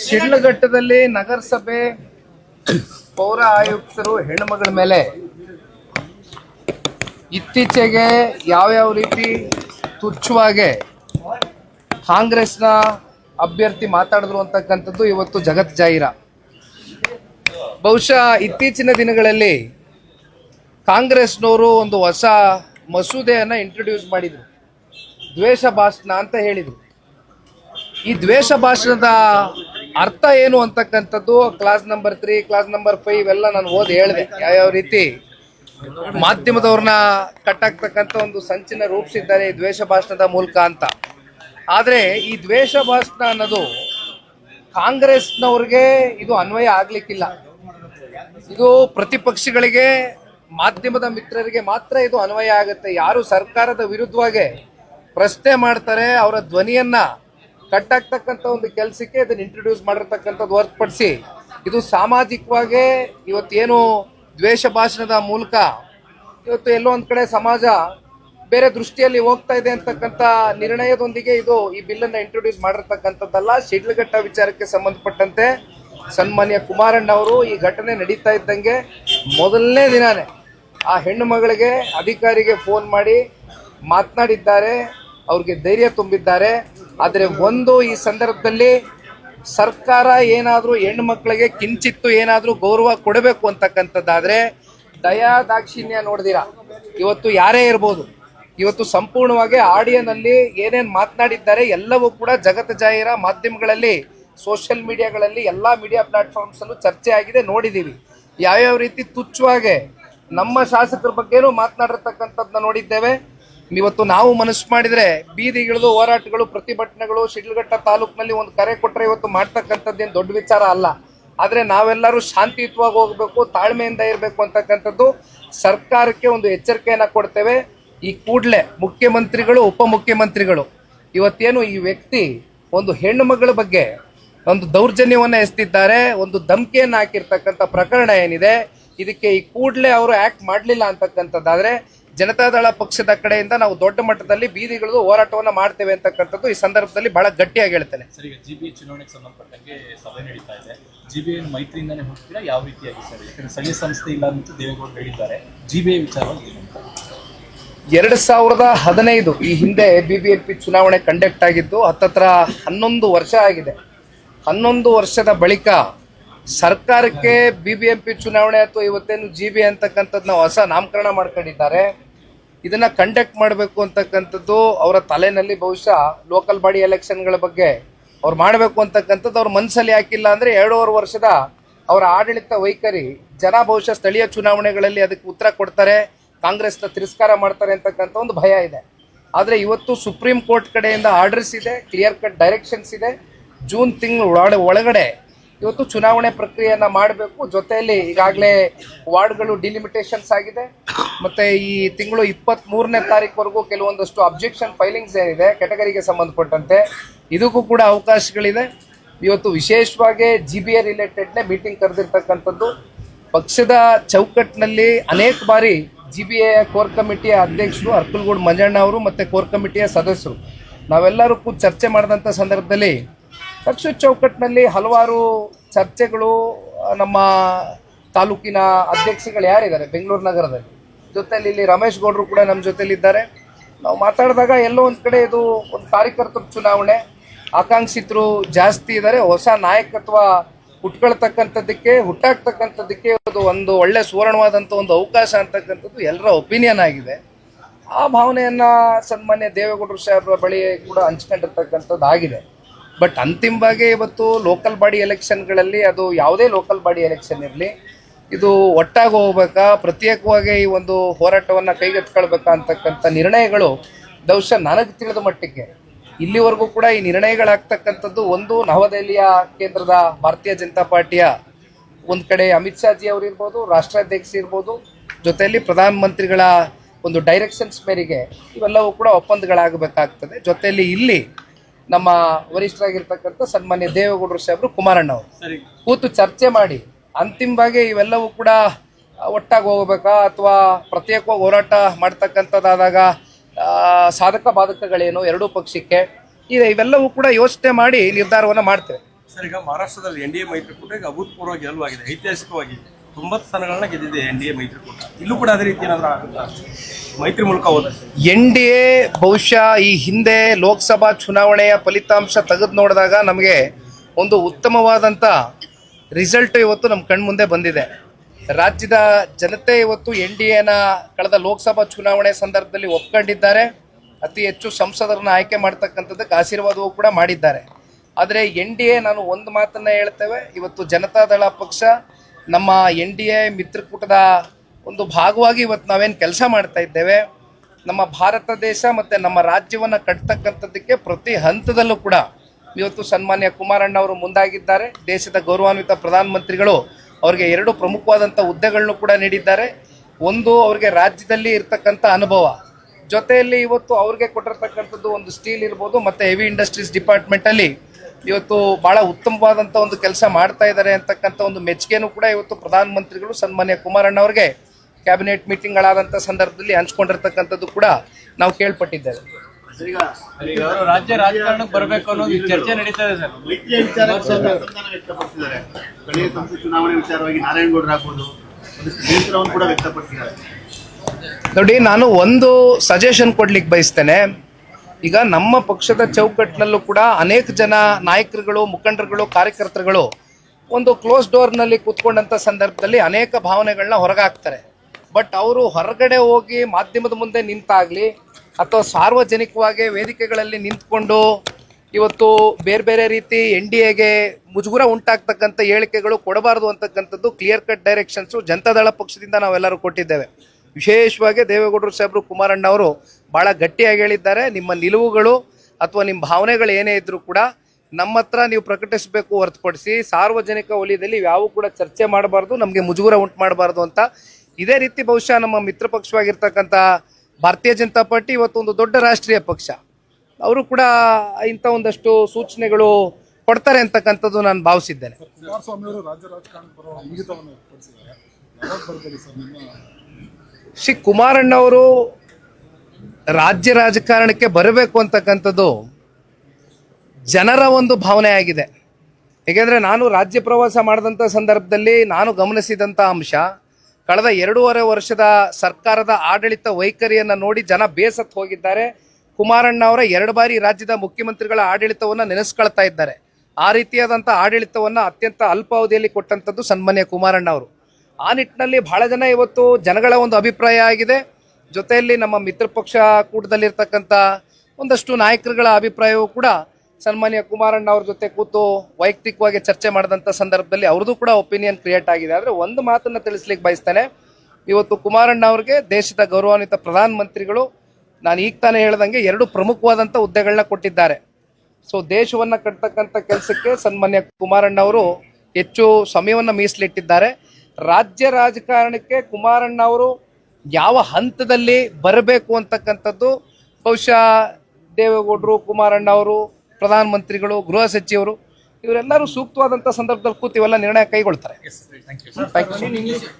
ಶಿಡ್ಲಘಟ್ಟದಲ್ಲಿ ನಗರಸಭೆ ಪೌರ ಆಯುಕ್ತರು ಹೆಣ್ಣುಮಗಳ ಮೇಲೆ ಇತ್ತೀಚೆಗೆ ಯಾವ್ಯಾವ ರೀತಿ ತುಚ್ಛವಾಗಿ ಕಾಂಗ್ರೆಸ್ನ ಅಭ್ಯರ್ಥಿ ಮಾತಾಡಿದ್ರು ಅಂತಕ್ಕಂಥದ್ದು ಇವತ್ತು ಜಗತ್ ಜಾಹೀರ. ಬಹುಶಃ ಇತ್ತೀಚಿನ ದಿನಗಳಲ್ಲಿ ಕಾಂಗ್ರೆಸ್ನವರು ಒಂದು ಹೊಸ ಮಸೂದೆಯನ್ನು ಇಂಟ್ರೊಡ್ಯೂಸ್ ಮಾಡಿದರು. ದ್ವೇಷ ಭಾಷಣ ಅಂತ ಹೇಳಿದರು. ಈ ದ್ವೇಷ ಭಾಷಣದ ಅರ್ಥ ಏನು ಅಂತಕ್ಕಂಥದ್ದು? Class number three class number five ಎಲ್ಲ ನಾನು ಓದಿ ಹೇಳಿದೆ. ಯಾವ್ಯಾವ ರೀತಿ? ಮಾಧ್ಯಮದವ್ರನ್ನ ಕಟ್ಟಾಕ್ತಕ್ಕಂಥ ಒಂದು ಸಂಚಿನ ರೂಪಿಸಿದ್ದಾರೆ ಈ ದ್ವೇಷ ಭಾಷಣದ ಮೂಲಕ ಅಂತ. ಆದರೆ ಈ ದ್ವೇಷ ಭಾಷಣ ಅನ್ನೋದು ಕಾಂಗ್ರೆಸ್ನವ್ರಿಗೆ ಇದು ಅನ್ವಯ ಆಗಲಿಕ್ಕಿಲ್ಲ. ಇದು ಪ್ರತಿಪಕ್ಷಗಳಿಗೆ ಮಾಧ್ಯಮದ ಮಿತ್ರರಿಗೆ ಮಾತ್ರ ಇದು ಅನ್ವಯ ಆಗುತ್ತೆ. ಯಾರು ಸರ್ಕಾರದ ವಿರುದ್ಧವಾಗಿ ಪ್ರಶ್ನೆ ಮಾಡ್ತಾರೆ, ಅವರ ಧ್ವನಿಯನ್ನ ಕಟ್ಟಾಗ್ತಕ್ಕಂಥ ಒಂದು ಕೆಲಸಕ್ಕೆ ಇದನ್ನ ಇಂಟ್ರೊಡ್ಯೂಸ್ ಮಾಡಿರ್ತಕ್ಕಂಥದ್ದು ಹೊರತುಪಡಿಸಿ ಇದು ಸಾಮಾಜಿಕವಾಗಿ ಇವತ್ತೇನು ದ್ವೇಷ ಭಾಷಣದ ಮೂಲಕ ಇವತ್ತು ಎಲ್ಲೋ ಒಂದು ಕಡೆ ಸಮಾಜ ಬೇರೆ ದೃಷ್ಟಿಯಲ್ಲಿ ಹೋಗ್ತಾ ಇದೆ ಅಂತಕ್ಕಂಥ ನಿರ್ಣಯದೊಂದಿಗೆ ಇದು ಈ ಬಿಲ್ಲನ್ನು ಇಂಟ್ರೊಡ್ಯೂಸ್ ಮಾಡಿರ್ತಕ್ಕಂಥದ್ದಲ್ಲ. ಶಿಡ್ಲಘಟ್ಟ ವಿಚಾರಕ್ಕೆ ಸಂಬಂಧಪಟ್ಟಂತೆ ಸನ್ಮಾನ್ಯ ಕುಮಾರಣ್ಣ ಅವರು ಈ ಘಟನೆ ನಡೀತಾ ಇದ್ದಂಗೆ ಮೊದಲನೇ ದಿನಾನೇ ಆ ಹೆಣ್ಣು ಮಗಳಿಗೆ ಅಧಿಕಾರಿಗೆ ಫೋನ್ ಮಾಡಿ ಮಾತನಾಡಿದ್ದಾರೆ, ಅವ್ರಿಗೆ ಧೈರ್ಯ ತುಂಬಿದ್ದಾರೆ. ಆದರೆ ಒಂದು ಈ ಸಂದರ್ಭದಲ್ಲಿ ಸರ್ಕಾರ ಏನಾದರೂ ಹೆಣ್ಣು ಮಕ್ಕಳಿಗೆ ಕಿಂಚಿತ್ತು ಏನಾದರೂ ಗೌರವ ಕೊಡಬೇಕು ಅಂತಕ್ಕಂಥದ್ದಾದರೆ ದಯಾ ದಾಕ್ಷಿಣ್ಯ ನೋಡಿದಿರಾ. ಇವತ್ತು ಯಾರೇ ಇರ್ಬೋದು, ಇವತ್ತು ಸಂಪೂರ್ಣವಾಗಿ ಆಡಿಯೋನಲ್ಲಿ ಏನೇನು ಮಾತನಾಡಿದ್ದಾರೆ ಎಲ್ಲವೂ ಕೂಡ ಜಗತ್ ಜಾಹೀರ ಮಾಧ್ಯಮಗಳಲ್ಲಿ ಸೋಷಿಯಲ್ ಮೀಡಿಯಾಗಳಲ್ಲಿ ಎಲ್ಲ ಮೀಡಿಯಾ ಪ್ಲಾಟ್ಫಾರ್ಮ್ಸ್ ಅಲ್ಲೂ ಚರ್ಚೆ ಆಗಿದೆ ನೋಡಿದ್ದೀವಿ ಯಾವ್ಯಾವ ರೀತಿ ತುಚ್ಛವಾಗಿ ನಮ್ಮ ಶಾಸಕರ ಬಗ್ಗೆನೂ ಮಾತನಾಡಿರ್ತಕ್ಕಂಥದ್ದನ್ನ ನೋಡಿದ್ದೇವೆ. ಇವತ್ತು ನಾವು ಮನಸ್ಸು ಮಾಡಿದ್ರೆ ಬೀದಿಗಿಳಿದು ಹೋರಾಟಗಳು, ಪ್ರತಿಭಟನೆಗಳು, ಶಿಡ್ಲಘಟ್ಟ ತಾಲೂಕಿನಲ್ಲಿ ಒಂದು ಕರೆ ಕೊಟ್ಟರೆ ಇವತ್ತು ಮಾಡ್ತಕ್ಕಂಥದ್ದೇನು ದೊಡ್ಡ ವಿಚಾರ ಅಲ್ಲ. ಆದರೆ ನಾವೆಲ್ಲರೂ ಶಾಂತಿಯುತವಾಗಿ ಹೋಗಬೇಕು, ತಾಳ್ಮೆಯಿಂದ ಇರಬೇಕು ಅಂತಕ್ಕಂಥದ್ದು ಸರ್ಕಾರಕ್ಕೆ ಒಂದು ಎಚ್ಚರಿಕೆಯನ್ನು ಕೊಡ್ತೇವೆ. ಈ ಕೂಡಲೇ ಮುಖ್ಯಮಂತ್ರಿಗಳು, ಉಪಮುಖ್ಯಮಂತ್ರಿಗಳು, ಇವತ್ತೇನು ಈ ವ್ಯಕ್ತಿ ಒಂದು ಹೆಣ್ಣು ಬಗ್ಗೆ ಒಂದು ದೌರ್ಜನ್ಯವನ್ನ ಎಸ್ತಿದ್ದಾರೆ ಒಂದು ಧಮಕಿಯನ್ನು ಹಾಕಿರ್ತಕ್ಕಂಥ ಪ್ರಕರಣ ಏನಿದೆ ಇದಕ್ಕೆ ಈ ಕೂಡಲೇ ಅವರು ಆಕ್ಟ್ ಮಾಡಲಿಲ್ಲ ಅಂತಕ್ಕಂಥದ್ದಾದ್ರೆ ಜನತಾದಳ ಪಕ್ಷದ ಕಡೆಯಿಂದ ನಾವು ದೊಡ್ಡ ಮಟ್ಟದಲ್ಲಿ ಬೀದಿಗಿಳಿದು ಹೋರಾಟವನ್ನ ಮಾಡ್ತೇವೆ ಅಂತಕ್ಕಂಥದ್ದು ಈ ಸಂದರ್ಭದಲ್ಲಿ ಬಹಳ ಗಟ್ಟಿಯಾಗಿ ಹೇಳ್ತೇನೆ. ಸರ್ ಈಗ ಜಿ ಬಿ ಚುನಾವಣೆಗೆ ಸಂಬಂಧಪಟ್ಟಂಗೆ ಸಭೆ ನಡೀತಾ ಇದೆ. ಮೈತ್ರಿಯಿಂದಾನೇ ಹೋಗ್ತೀರಾ ಯಾವ ರೀತಿಯಾಗಿ ಸರ್? ಯಾಕಂದ್ರೆ ಸಂಸ್ಥೆ ಇಲ್ಲ ಅಂತ ದೇವೇಗೌಡರು ಹೇಳಿದ್ದಾರೆ. ವಿಚಾರವಾಗಿ ಎರಡು ಸಾವಿರದ ಹದಿನೈದು ಈ ಹಿಂದೆ ಬಿ ಬಿ ಎಲ್ ಪಿ ಚುನಾವಣೆ ಕಂಡಕ್ಟ್ ಆಗಿದ್ದು ಹತ್ತತ್ರ ಹನ್ನೊಂದು ವರ್ಷ ಆಗಿದೆ. ಹನ್ನೊಂದು ವರ್ಷದ ಬಳಿಕ ಸರ್ಕಾರಕ್ಕೆ ಬಿ ಬಿ ಎಂ ಪಿ ಚುನಾವಣೆ ಅಥವಾ ಇವತ್ತೇನು ಜಿ ಬಿ ಅಂತಕ್ಕಂಥದ್ದನ್ನ ಹೊಸ ನಾಮಕರಣ ಮಾಡ್ಕೊಂಡಿದ್ದಾರೆ. ಇದನ್ನು ಕಂಡಕ್ಟ್ ಮಾಡಬೇಕು ಅಂತಕ್ಕಂಥದ್ದು ಅವರ ತಲೆನಲ್ಲಿ ಬಹುಶಃ ಲೋಕಲ್ ಬಾಡಿ ಎಲೆಕ್ಷನ್ಗಳ ಬಗ್ಗೆ ಅವ್ರು ಮಾಡಬೇಕು ಅಂತಕ್ಕಂಥದ್ದು ಅವ್ರ ಮನಸ್ಸಲ್ಲಿ ಯಾಕಿಲ್ಲ ಅಂದರೆ ಎರಡೂವರೆ ವರ್ಷದ ಅವರ ಆಡಳಿತ ವೈಖರಿ ಜನ ಬಹುಶಃ ಸ್ಥಳೀಯ ಚುನಾವಣೆಗಳಲ್ಲಿ ಅದಕ್ಕೆ ಉತ್ತರ ಕೊಡ್ತಾರೆ, ಕಾಂಗ್ರೆಸ್ನ ತಿರಸ್ಕಾರ ಮಾಡ್ತಾರೆ ಅಂತಕ್ಕಂಥ ಒಂದು ಭಯ ಇದೆ. ಆದರೆ ಇವತ್ತು ಸುಪ್ರೀಂ ಕೋರ್ಟ್ ಕಡೆಯಿಂದ ಆರ್ಡರ್ಸ್ ಇದೆ ಕ್ಲಿಯರ್ ಕಟ್ ಡೈರೆಕ್ಷನ್ಸ್ ಇದೆ. ಜೂನ್ ತಿಂಗಳು ಒಳ ಒಳಗಡೆ ಇವತ್ತು ಚುನಾವಣೆ ಪ್ರಕ್ರಿಯೆಯನ್ನು ಮಾಡಬೇಕು. ಜೊತೆಯಲ್ಲಿ ಈಗಾಗಲೇ ವಾರ್ಡ್ಗಳು ಡಿಲಿಮಿಟೇಷನ್ಸ್ ಆಗಿದೆ. ಮತ್ತು ಈ ತಿಂಗಳು ಇಪ್ಪತ್ತ್ ಮೂರನೇ ತಾರೀಕುವರೆಗೂ ಕೆಲವೊಂದಷ್ಟು ಅಬ್ಜೆಕ್ಷನ್ ಫೈಲಿಂಗ್ಸ್ ಏನಿದೆ ಕೆಟಗರಿಗೆ ಸಂಬಂಧಪಟ್ಟಂತೆ. ಇದಕ್ಕೂ ಕೂಡ ಅವಕಾಶಗಳಿದೆ. ಇವತ್ತು ವಿಶೇಷವಾಗಿ ಜಿ ಬಿ ಎ ರಿಲೇಟೆಡ್ನೇ ಮೀಟಿಂಗ್ ಕರೆದಿರ್ತಕ್ಕಂಥದ್ದು. ಪಕ್ಷದ ಚೌಕಟ್ಟಿನಲ್ಲಿ ಅನೇಕ ಬಾರಿ ಜಿ ಬಿ ಎ ಕೋರ್ ಕಮಿಟಿಯ ಅಧ್ಯಕ್ಷರು ಅರ್ಕುಲ್ಗೂಡ್ ಮಂಜಣ್ಣ ಅವರು ಮತ್ತು ಕೋರ್ ಕಮಿಟಿಯ ಸದಸ್ಯರು. ನಾವೆಲ್ಲರೂ ಚರ್ಚೆ ಮಾಡಿದಂಥ ಸಂದರ್ಭದಲ್ಲಿ ಪಕ್ಷದ ಚೌಕಟ್ಟಿನಲ್ಲಿ ಹಲವಾರು ಚರ್ಚೆಗಳು ನಮ್ಮ ತಾಲೂಕಿನ ಅಧ್ಯಕ್ಷಗಳು ಯಾರಿದ್ದಾರೆ? ಬೆಂಗಳೂರು ನಗರದಲ್ಲಿ. ಜೊತೆಯಲ್ಲಿ ಇಲ್ಲಿ ರಮೇಶ್ ಗೌಡರು ಕೂಡ ನಮ್ಮ ಜೊತೆಲಿದ್ದಾರೆ. ನಾವು ಮಾತಾಡಿದಾಗ ಎಲ್ಲೋ ಒಂದು ಕಡೆ ಇದು ಒಂದು ಕಾರ್ಯಕರ್ತರ ಚುನಾವಣೆ, ಆಕಾಂಕ್ಷಿತರು ಜಾಸ್ತಿ ಇದ್ದಾರೆ, ಹೊಸ ನಾಯಕತ್ವ ಹುಟ್ಕೊಳ್ತಕ್ಕಂಥದ್ದಕ್ಕೆ ಹುಟ್ಟಾಕ್ತಕ್ಕಂಥದ್ದಕ್ಕೆ ಅದು ಒಂದು ಒಳ್ಳೆ ಸುವರ್ಣವಾದಂಥ ಒಂದು ಅವಕಾಶ ಅಂತಕ್ಕಂಥದ್ದು ಎಲ್ಲರ ಒಪಿನಿಯನ್ ಆಗಿದೆ. ಆ ಭಾವನೆಯನ್ನು ಸನ್ಮಾನ್ಯ ದೇವೇಗೌಡರು ಸಾಹೇಬ್ರ ಬಳಿ ಕೂಡ ಹಂಚ್ಕೊಂಡಿರ್ತಕ್ಕಂಥದ್ದು ಆಗಿದೆ ಬಟ್ ಅಂತಿಮವಾಗಿ ಇವತ್ತು ಲೋಕಲ್ ಬಾಡಿ ಎಲೆಕ್ಷನ್ಗಳಲ್ಲಿ ಅದು ಯಾವುದೇ ಲೋಕಲ್ ಬಾಡಿ ಎಲೆಕ್ಷನ್ ಇರಲಿ, ಇದು ಒಟ್ಟಾಗಿ ಹೋಗ್ಬೇಕಾ, ಪ್ರತ್ಯೇಕವಾಗಿ ಈ ಒಂದು ಹೋರಾಟವನ್ನು ಕೈಗೆತ್ಕೊಳ್ಬೇಕಾ ಅಂತಕ್ಕಂಥ ನಿರ್ಣಯಗಳು ಬಹುಶಃ ನನಗೆ ತಿಳಿದ ಮಟ್ಟಿಗೆ ಇಲ್ಲಿವರೆಗೂ ಕೂಡ ಈ ನಿರ್ಣಯಗಳಾಗ್ತಕ್ಕಂಥದ್ದು ಒಂದು ನವದೆಹಲಿಯ ಕೇಂದ್ರದ ಭಾರತೀಯ ಜನತಾ ಪಾರ್ಟಿಯ ಒಂದು ಕಡೆ ಅಮಿತ್ ಶಾ ಜಿ ಅವರು ಇರ್ಬೋದು, ರಾಷ್ಟ್ರಾಧ್ಯಕ್ಷ ಇರ್ಬೋದು, ಜೊತೆಯಲ್ಲಿ ಪ್ರಧಾನಮಂತ್ರಿಗಳ ಒಂದು ಡೈರೆಕ್ಷನ್ಸ್ ಮೇರೆಗೆ ಇವೆಲ್ಲವೂ ಕೂಡ ಒಪ್ಪಂದಗಳಾಗಬೇಕಾಗ್ತದೆ. ಜೊತೆಯಲ್ಲಿ ಇಲ್ಲಿ ನಮ್ಮ ವರಿಷ್ಠರಾಗಿರ್ತಕ್ಕಂಥ ಸನ್ಮಾನ್ಯ ದೇವೇಗೌಡರು ಸಾಹೇಬರು ಕುಮಾರಣ್ಣ ಅವರು ಕೂತು ಚರ್ಚೆ ಮಾಡಿ ಅಂತಿಮವಾಗಿ ಇವೆಲ್ಲವೂ ಕೂಡ ಒಟ್ಟಾಗಿ ಹೋಗ್ಬೇಕಾ ಅಥವಾ ಪ್ರತ್ಯೇಕವಾಗಿ ಹೋರಾಟ ಮಾಡ್ತಕ್ಕಂಥದ್ದಾದಾಗ ಸಾಧಕ ಬಾಧಕಗಳೇನು ಎರಡೂ ಪಕ್ಷಕ್ಕೆ? ಈಗ ಇವೆಲ್ಲವೂ ಕೂಡ ಯೋಚನೆ ಮಾಡಿ ನಿರ್ಧಾರವನ್ನು ಮಾಡ್ತೇವೆ. ಸರ್ ಈಗ ಮಹಾರಾಷ್ಟ್ರದಲ್ಲಿ ಎನ್ ಡಿ ಎ ಮೈತ್ರಿಕೂಟ ಈಗ ಅಭೂತಪೂರ್ವ ಗೆಲುವಾಗಿದೆ ಐತಿಹಾಸಿಕವಾಗಿ. ತೊಂಬತ್ತು ಸ್ಥಾನಗಳನ್ನ ಗೆದ್ದಿದೆ ಎನ್ ಡಿ ಎ ಮೈತ್ರಿಕೂಟ ಇಲ್ಲೂ ಕೂಡ ಅದೇ ರೀತಿ ಏನಾದರೂ ಆಗುತ್ತಾ? ಮೈತ್ರಿ ಮೂಲಕ ಹೋದ ಎನ್ ಡಿ ಎ ಬಹುಶಃ ಈ ಹಿಂದೆ ಲೋಕಸಭಾ ಚುನಾವಣೆಯ ಫಲಿತಾಂಶ ತೆಗೆದು ನೋಡಿದಾಗ ನಮಗೆ ಒಂದು ಉತ್ತಮವಾದಂಥ ರಿಸಲ್ಟ್ ಇವತ್ತು ನಮ್ಮ ಕಣ್ಮುಂದೆ ಬಂದಿದೆ. ರಾಜ್ಯದ ಜನತೆ ಇವತ್ತು ಎನ್ ಡಿ ಎನ ಕಳೆದ ಲೋಕಸಭಾ ಚುನಾವಣೆ ಸಂದರ್ಭದಲ್ಲಿ ಒಪ್ಕೊಂಡಿದ್ದಾರೆ. ಅತಿ ಹೆಚ್ಚು ಸಂಸದರನ್ನ ಆಯ್ಕೆ ಮಾಡ್ತಕ್ಕಂಥದ್ದಕ್ಕೆ ಆಶೀರ್ವಾದವೂ ಕೂಡ ಮಾಡಿದ್ದಾರೆ. ಆದರೆ ಎನ್ ಡಿ ಎ ನಾನು ಒಂದು ಮಾತನ್ನ ಹೇಳ್ತೇವೆ, ಇವತ್ತು ಜನತಾದಳ ಪಕ್ಷ ನಮ್ಮ ಎನ್ ಡಿ ಎ ಮಿತ್ರಕೂಟದ ಒಂದು ಭಾಗವಾಗಿ ಇವತ್ತು ನಾವೇನು ಕೆಲಸ ಮಾಡ್ತಾ ಇದ್ದೇವೆ, ನಮ್ಮ ಭಾರತ ದೇಶ ಮತ್ತು ನಮ್ಮ ರಾಜ್ಯವನ್ನು ಕಟ್ತಕ್ಕಂಥದ್ದಕ್ಕೆ ಪ್ರತಿ ಹಂತದಲ್ಲೂ ಕೂಡ ಇವತ್ತು ಸನ್ಮಾನ್ಯ ಕುಮಾರಣ್ಣ ಅವರು ಮುಂದಾಗಿದ್ದಾರೆ. ದೇಶದ ಗೌರವಾನ್ವಿತ ಪ್ರಧಾನಮಂತ್ರಿಗಳು ಅವರಿಗೆ ಎರಡು ಪ್ರಮುಖವಾದಂಥ ಹುದ್ದೆಗಳನ್ನು ಕೂಡ ನೀಡಿದ್ದಾರೆ. ಒಂದು ಅವರಿಗೆ ರಾಜ್ಯದಲ್ಲಿ ಇರ್ತಕ್ಕಂಥ ಅನುಭವ. ಜೊತೆಯಲ್ಲಿ ಇವತ್ತು ಅವ್ರಿಗೆ ಕೊಟ್ಟಿರ್ತಕ್ಕಂಥದ್ದು ಒಂದು ಸ್ಟೀಲ್ ಇರ್ಬೋದು, ಮತ್ತು ಹೆವಿ ಇಂಡಸ್ಟ್ರೀಸ್ ಡಿಪಾರ್ಟ್ಮೆಂಟಲ್ಲಿ ಇವತ್ತು ಬಹಳ ಉತ್ತಮವಾದಂಥ ಒಂದು ಕೆಲಸ ಮಾಡ್ತಾ ಇದ್ದಾರೆ ಅಂತಕ್ಕಂಥ ಒಂದು ಮೆಚ್ಚುಗೆನೂ ಕೂಡ ಇವತ್ತು ಪ್ರಧಾನಮಂತ್ರಿಗಳು ಸನ್ಮಾನ್ಯ ಕುಮಾರಣ್ಣ ಅವರಿಗೆ ಕ್ಯಾಬಿನೆಟ್ ಮೀಟಿಂಗ್ಗಳಾದಂಥ ಸಂದರ್ಭದಲ್ಲಿ ಹಂಚ್ಕೊಂಡಿರ್ತಕ್ಕಂಥದ್ದು ಕೂಡ ನಾವು ಕೇಳ್ಪಟ್ಟಿದ್ದೇವೆ. ರಾಜ್ಯ ರಾಜಕಾರಣಕ್ಕೆ ಬರಬೇಕು ಅನ್ನೋದು ಚರ್ಚೆ ನಡೀತಾ ಇದೆ ಸರ್. ಮೈತ್ರಿಯ ವಿಚಾರಕ್ಕೆ ವ್ಯಕ್ತಪಡಿಸಿದ್ದಾರೆ. ಸ್ಥಳೀಯ ಸಂಸ್ಥೆ ಚುನಾವಣೆ ವಿಚಾರವಾಗಿ ನಾರಾಯಣಗೌಡರು ಆಗ್ಬೋದು ಒಂದಿಷ್ಟು ಬೇಸರವನ್ನು ಕೂಡ ವ್ಯಕ್ತಪಡಿಸಿದ್ದಾರೆ. ನೋಡಿ ನಾನು ಒಂದು ಸಜೆಷನ್ ಕೊಡ್ಲಿಕ್ಕೆ ಬಯಸ್ತೇನೆ. ಈಗ ನಮ್ಮ ಪಕ್ಷದ ಚೌಕಟ್ಟಿನಲ್ಲೂ ಕೂಡ ಅನೇಕ ಜನ ನಾಯಕರುಗಳು, ಮುಖಂಡರುಗಳು, ಕಾರ್ಯಕರ್ತರುಗಳು ಒಂದು ಕ್ಲೋಸ್ ಡೋರ್ನಲ್ಲಿ ಕೂತ್ಕೊಂಡಂಥ ಸಂದರ್ಭದಲ್ಲಿ ಅನೇಕ ಭಾವನೆಗಳನ್ನ ಹೊರಗಾಕ್ತಾರೆ. ಬಟ್ ಅವರು ಹೊರಗಡೆ ಹೋಗಿ ಮಾಧ್ಯಮದ ಮುಂದೆ ನಿಂತಾಗಲಿ ಅಥವಾ ಸಾರ್ವಜನಿಕವಾಗಿ ವೇದಿಕೆಗಳಲ್ಲಿ ನಿಂತ್ಕೊಂಡು ಇವತ್ತು ಬೇರೆ ಬೇರೆ ರೀತಿ ಎನ್ ಡಿ ಎಗೆ ಮುಜುಗುರ ಉಂಟಾಗ್ತಕ್ಕಂಥ ಹೇಳಿಕೆಗಳು ಕೊಡಬಾರದು ಅಂತಕ್ಕಂಥದ್ದು ಕ್ಲಿಯರ್ ಕಟ್ ಡೈರೆಕ್ಷನ್ಸು ಜನತಾದಳ ಪಕ್ಷದಿಂದ ನಾವೆಲ್ಲರೂ ಕೊಟ್ಟಿದ್ದೇವೆ. ವಿಶೇಷವಾಗಿ ದೇವೇಗೌಡರು ಸಾಹೇಬರು, ಕುಮಾರಣ್ಣ ಅವರು ಭಾಳ ಗಟ್ಟಿಯಾಗಿ ಹೇಳಿದ್ದಾರೆ. ನಿಮ್ಮ ನಿಲುವುಗಳು ಅಥವಾ ನಿಮ್ಮ ಭಾವನೆಗಳು ಏನೇ ಇದ್ರೂ ಕೂಡ ನಮ್ಮ ಹತ್ರ ನೀವು ಪ್ರಕಟಿಸಬೇಕು ಹೊರತುಪಡಿಸಿ ಸಾರ್ವಜನಿಕ ವಲಯದಲ್ಲಿ ಯಾವೂ ಕೂಡ ಚರ್ಚೆ ಮಾಡಬಾರ್ದು ನಮಗೆ ಮುಜುಗರ ಉಂಟು ಮಾಡಬಾರ್ದು ಅಂತ. ಇದೇ ರೀತಿ ಬಹುಶಃ ನಮ್ಮ ಮಿತ್ರ ಪಕ್ಷವಾಗಿರ್ತಕ್ಕಂಥ ಭಾರತೀಯ ಜನತಾ ಪಾರ್ಟಿ ಇವತ್ತು ಒಂದು ದೊಡ್ಡ ರಾಷ್ಟ್ರೀಯ ಪಕ್ಷ. ಅವರು ಕೂಡ ಇಂಥ ಒಂದಷ್ಟು ಸೂಚನೆಗಳು ಕೊಡ್ತಾರೆ ಅಂತಕ್ಕಂಥದ್ದು ನಾನು ಭಾವಿಸಿದ್ದೇನೆ. ಶ್ರೀ ಕುಮಾರಣ್ಣವರು ರಾಜ್ಯ ರಾಜಕಾರಣಕ್ಕೆ ಬರಬೇಕು ಅಂತಕ್ಕಂಥದ್ದು ಜನರ ಒಂದು ಭಾವನೆ ಆಗಿದೆ. ಏಕೆಂದರೆ ನಾನು ರಾಜ್ಯ ಪ್ರವಾಸ ಮಾಡಿದಂಥ ಸಂದರ್ಭದಲ್ಲಿ ನಾನು ಗಮನಿಸಿದಂಥ ಅಂಶ, ಕಳೆದ ಎರಡೂವರೆ ವರ್ಷದ ಸರ್ಕಾರದ ಆಡಳಿತ ವೈಖರಿಯನ್ನು ನೋಡಿ ಜನ ಬೇಸತ್ತು ಹೋಗಿದ್ದಾರೆ. ಕುಮಾರಣ್ಣ ಅವರ ಎರಡು ಬಾರಿ ರಾಜ್ಯದ ಮುಖ್ಯಮಂತ್ರಿಗಳ ಆಡಳಿತವನ್ನು ನೆನೆಸ್ಕೊಳ್ತಾ ಇದ್ದಾರೆ. ಆ ರೀತಿಯಾದಂಥ ಆಡಳಿತವನ್ನು ಅತ್ಯಂತ ಅಲ್ಪಾವಧಿಯಲ್ಲಿ ಕೊಟ್ಟಂಥದ್ದು ಸನ್ಮಾನ್ಯ ಕುಮಾರಣ್ಣ ಅವರು ಆ ನಿಟ್ಟಿನಲ್ಲಿ ಬಹಳ ಜನ ಇವತ್ತು ಜನಗಳ ಒಂದು ಅಭಿಪ್ರಾಯ ಆಗಿದೆ. ಜೊತೆಯಲ್ಲಿ ನಮ್ಮ ಮಿತ್ರ ಪಕ್ಷ ಕೂಟದಲ್ಲಿರ್ತಕ್ಕಂಥ ಒಂದಷ್ಟು ನಾಯಕರುಗಳ ಅಭಿಪ್ರಾಯವೂ ಕೂಡ ಸನ್ಮಾನ್ಯ ಕುಮಾರಣ್ಣ ಅವ್ರ ಜೊತೆ ಕೂತು ವೈಯಕ್ತಿಕವಾಗಿ ಚರ್ಚೆ ಮಾಡಿದಂಥ ಸಂದರ್ಭದಲ್ಲಿ ಅವ್ರದ್ದು ಕೂಡ ಒಪಿನಿಯನ್ ಕ್ರಿಯೇಟ್ ಆಗಿದೆ. ಆದರೆ ಒಂದು ಮಾತನ್ನು ತಿಳಿಸ್ಲಿಕ್ಕೆ ಬಯಸ್ತೇನೆ. ಇವತ್ತು ಕುಮಾರಣ್ಣ ಅವ್ರಿಗೆ ದೇಶದ ಗೌರವಾನ್ವಿತ ಪ್ರಧಾನಮಂತ್ರಿಗಳು ನಾನು ಈಗ ತಾನೇ ಹೇಳ್ದಂಗೆ ಎರಡು ಪ್ರಮುಖವಾದಂಥ ಹುದ್ದೆಗಳನ್ನ ಕೊಟ್ಟಿದ್ದಾರೆ. ಸೊ ದೇಶವನ್ನು ಕಟ್ತಕ್ಕಂಥ ಕೆಲಸಕ್ಕೆ ಸನ್ಮಾನ್ಯ ಕುಮಾರಣ್ಣ ಅವರು ಹೆಚ್ಚು ಸಮಯವನ್ನು ಮೀಸಲಿಟ್ಟಿದ್ದಾರೆ. ರಾಜ್ಯ ರಾಜಕಾರಣಕ್ಕೆ ಕುಮಾರಣ್ಣ ಅವರು ಯಾವ ಹಂತದಲ್ಲಿ ಬರಬೇಕು ಅಂತಕ್ಕಂಥದ್ದು ಬಹುಶಃ ದೇವೇಗೌಡರು ಕುಮಾರಣ್ಣ ಅವರು ಪ್ರಧಾನಮಂತ್ರಿಗಳು ಗೃಹ ಸಚಿವರು ಇವರೆಲ್ಲರೂ ಸೂಕ್ತವಾದಂಥ ಸಂದರ್ಭದಲ್ಲಿ ಕೂತಿವೆಲ್ಲ ನಿರ್ಣಯ ಕೈಗೊಳ್ತಾರೆ.